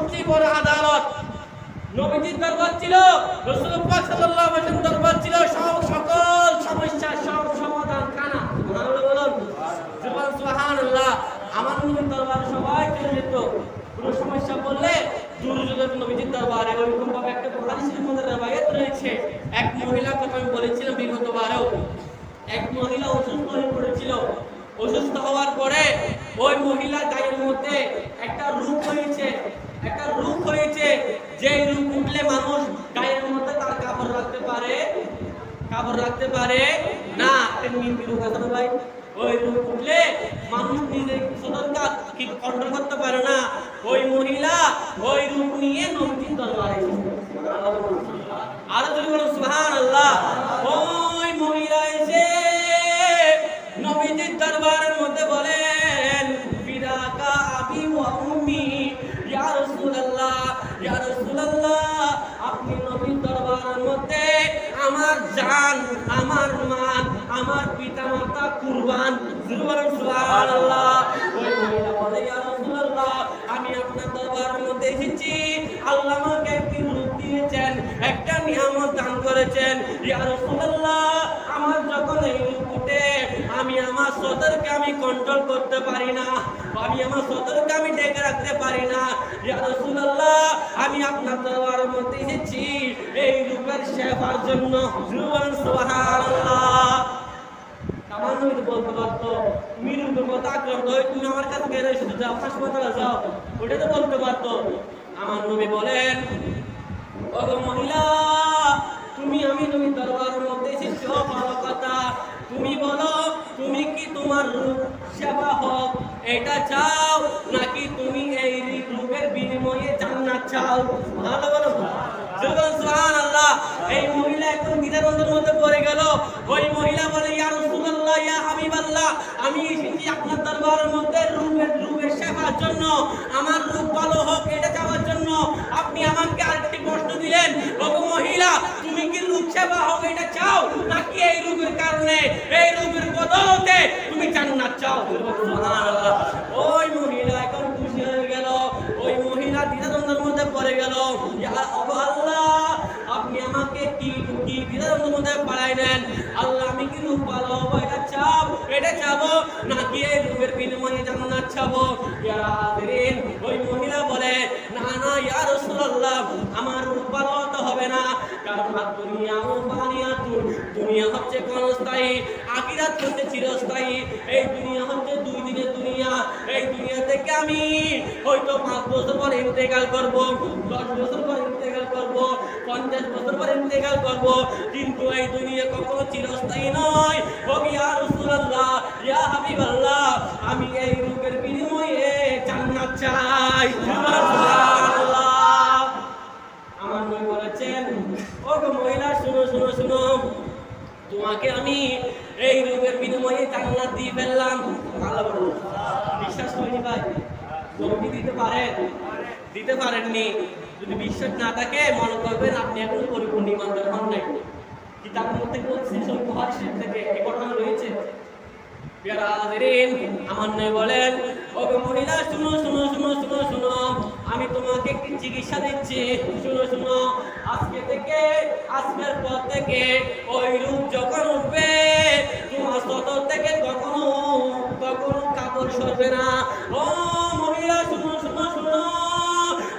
সবচেয়ে বড় আদালত। নবীজির দরবার ছিল রসুল পাক সাল্লাল্লাহু দরবার ছিল সব সকল সমস্যা সব সমাধান কানা আমার নবীর দরবারে সবাই চলে যেত। কোনো সমস্যা বললে দুর্যোধন নবীজির দরবারে একটা রয়েছে। এক আমি বলেছিলাম বিগত এক মহিলা অসুস্থ হয়ে পড়েছিল। অসুস্থ হওয়ার পরে ওই মহিলার গায়ের মধ্যে একটা রূপ হয়েছে। একটা রূপ হয়েছে যে রূপ উঠলে মানুষ গায়ের মধ্যে তার কাপড় রাখতে পারে। কাপড় রাখতে পারে। না ভাই। ওই রূপ উঠলে মানুষ নিজের কি কন্ট্রোল করতে পারে না। ওই মহিলা ওই রূপ নিয়ে নদীর দরবারে আরও যদি বলো। জান, আমার মান, আমার কুরবান। বলে, ইয়া রাসূলুল্লাহ, আমি আপনার এসেছি। আল্লাহ আমাকে একটি রূপ দিয়েছেন, একটা দান করেছেন। আমার যখন এই আমি আমার সদরকে আমি কন্ট্রোল করতে পারি না। আমি আমার সদরকে আমি ডেকে রাখতে পারি না। আমি আপনার দরবারের মধ্যে এসেছি। এই সেবার জন্য জুবান সুবহানাল্লাহ। বলতে পারতো। তুমি আমার মহিলা, তুমি আমি তুমি দরবারের মধ্যে ভালো কথা। তুমি বলো, তুমি কি তোমার রূপ সেবা হোক, এটা চাও? নাকি তুমি এই রূপের বিনিময়ে জান্নাত চাও? ভালো বলো যখন সুবহানাল্লাহ এই মহিলা একদম দ্বিধাদ্বন্দ্বের মধ্যে পড়ে গেল। ওই মহিলা বলে, ইয়া রাসূলুল্লাহ, ইয়া হাবিবাল্লাহ, আমি এসেছি আপনার দরবারের মধ্যে রূপের রূপের সেবার জন্য। আমার রূপ ভালো হোক, এটা চাওয়ার জন্য। আপনি আমাকে আরেকটি প্রশ্ন দিলেন, ওগো মহিলা, তুমি কি রূপ সেবা হোক, এটা চাও? নাকি এই রূপের কারণে, এই রূপের বদলতে তুমি জান্নাত চাও? সুবহানাল্লাহ। ওই পাড়াই নেন। আল্লাহ, আমি কি রূপ ভালো এটা চাপ, এটা চাবো। নাকি এই রূপের বিনিময়ে জান্নাত চাবো। ইয়া হাজিরিন ওই মহিলা বলে না না ইয়া রাসূলুল্লাহ আমার রূপ ভালো হতে হবে না কারণ আর দুনিয়া ও ফানিয়াতুন দুনিয়া হচ্ছে ক্ষণস্থায়ী আকিরাত হচ্ছে চিরস্থায়ী। এই দুনিয়া হচ্ছে দুই দিনের দুনিয়া, এই দুনিয়া থেকে আমি হয়তো পাঁচ বছর পরে ইন্তেকাল করব, দশ বছর পরে ইন্তেকাল করব, পঞ্চাশ বছর পরে ইন্তেকাল করব, কিন্তু এই দুনিয়া কখনো চিরস্থায়ী নয়। তোমাকে আমি এই রূপের বিনিময়ে জান্নাত দিয়ে ফেললাম। ভালো বলো বিশ্বাস করিনি ভাই? নবী দিতে পারেন? দিতে পারেননি। যদি বিশ্বাস না থাকে, মনে করবেন আপনি এখন পরিপূর্ণ ইমানদার হন নাই। কিতাবের মধ্যে বলছে সব শরীফ থেকে রয়েছে। আমার নবী বলেন ও গো মহিলা, শুনো শুনো শুনো শুনো শুনো। আমি তোমাকে একটি চিকিৎসা দিচ্ছি। শুনো শুনো। আজকে থেকে, আজকের পর থেকে ওই রূপ যখন উঠবে, তোমার সতর থেকে কখনো কখনো কাপড় সরবে না। ও মহিলা, শুনো শুনো শুনো।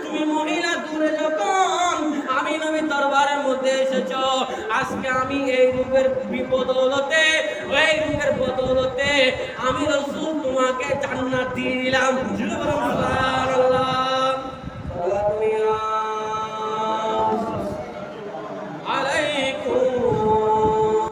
তুমি মহিলা, দূরে যখন আমি নবী দরবারের মধ্যে এসেছ, আজকে আমি এই রূপের বিপদলতে এই রূপের বদলতে আমি রসুল তোমাকে জান্নাত দিয়ে দিলাম।